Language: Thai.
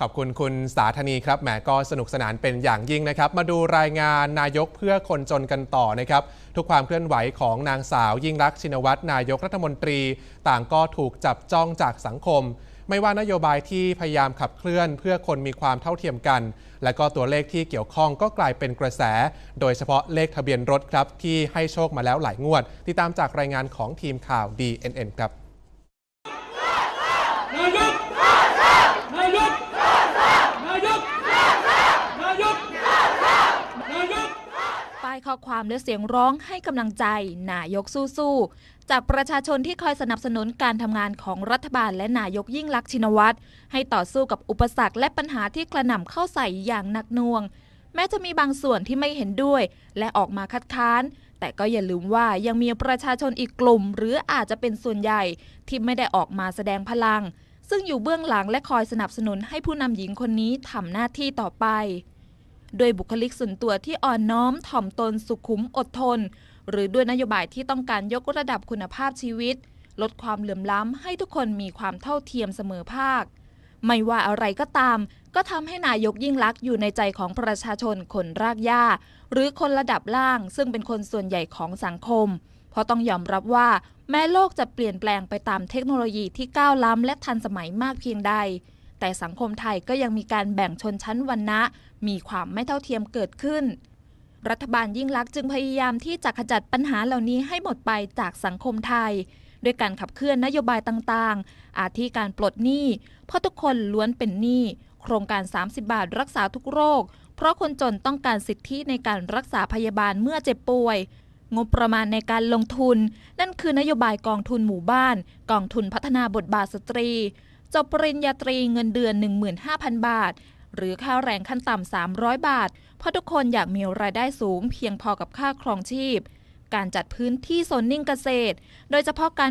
ขอบคุณคุณสาธนีครับแหมก็สนุกสนานเป็นอย่างยิ่งนะครับ มาดูรายงานนายกเพื่อคนจนกันต่อนะครับ ทุกความเคลื่อนไหวของนางสาวยิ่งรักษณ์ชินวัตรนายกรัฐมนตรี ต่างก็ถูกจับจ้องจากสังคม ไม่ว่านโยบายที่พยายามขับเคลื่อนเพื่อคนมีความเท่าเทียมกัน และก็ตัวเลขที่เกี่ยวข้องก็กลายเป็นกระแส โดยเฉพาะเลขทะเบียนรถครับที่ให้โชคมาแล้วหลายงวด ติดตามจากรายงานของทีมข่าว DNN ครับ นายก นายก นายก นายก นายก ป้ายข้อความและเสียงร้องให้กำลังใจ นายกสู้ๆ จากประชาชนที่คอยสนับสนุนการทำงานของรัฐบาลและนายกยิ่งลักษณ์ชินวัตรให้ต่อสู้กับอุปสรรคและปัญหาที่กระหน่ำเข้าใส่อย่างหนักหน่วง แม้จะมีบางส่วนที่ไม่เห็นด้วย และออกมาคัดค้าน แต่ก็อย่าลืมว่ายังมีประชาชนอีกกลุ่ม หรืออาจจะเป็นส่วนใหญ่ที่ไม่ได้ออกมาแสดงพลัง ซึ่งอยู่เบื้องหลังและคอยสนับสนุนให้ผู้นำหญิงคนนี้ทำหน้าที่ต่อไป โดยบุคลิกส่วนตัวที่อ่อนน้อมถ่อมตนสุขุมอดทน หรือด้วยนโยบายที่ต้องการยกระดับคุณภาพชีวิต ลดความเหลื่อมล้ำให้ทุกคนมีความเท่าเทียมเสมอภาค ไม่ว่าอะไรก็ตาม ก็ทำให้นายกยิ่งลักษณ์อยู่ในใจของประชาชนคนรากหญ้า หรือคนระดับล่าง ซึ่งเป็นคนส่วนใหญ่ของสังคม เพราะต้องยอมรับว่า แม้โลกจะเปลี่ยนแปลงไปตามเทคโนโลยีที่ก้าวล้ำและทันสมัยมากเพียงใด แต่สังคมไทยก็ยังมีการแบ่งชนชั้นวรรณะ มีความไม่เท่าเทียมเกิดขึ้น รัฐบาลยิ่งลักษณ์จึงพยายามที่จะขจัดปัญหาเหล่านี้ให้หมดไปจากสังคมไทย ด้วยการขับเคลื่อนนโยบายต่างๆ อาทิการปลดหนี้ เพราะทุกคนล้วนเป็นหนี้ โครงการ 30 บาทรักษาทุกโรค เพราะคนจนต้องการสิทธิในการรักษาพยาบาลเมื่อเจ็บป่วยงบประมาณในการลงทุน นั่นคือนโยบายกองทุนหมู่บ้าน กองทุนพัฒนาบทบาทสตรี จบปริญญาตรีเงินเดือน 15,000 บาท หรือค่าแรงขั้นต่ำ 300 บาท เพราะทุกคนอยากมีรายได้สูงเพียงพอกับค่าครองชีพ การจัดพื้นที่โซนนิ่งเกษตร โดยเฉพาะการ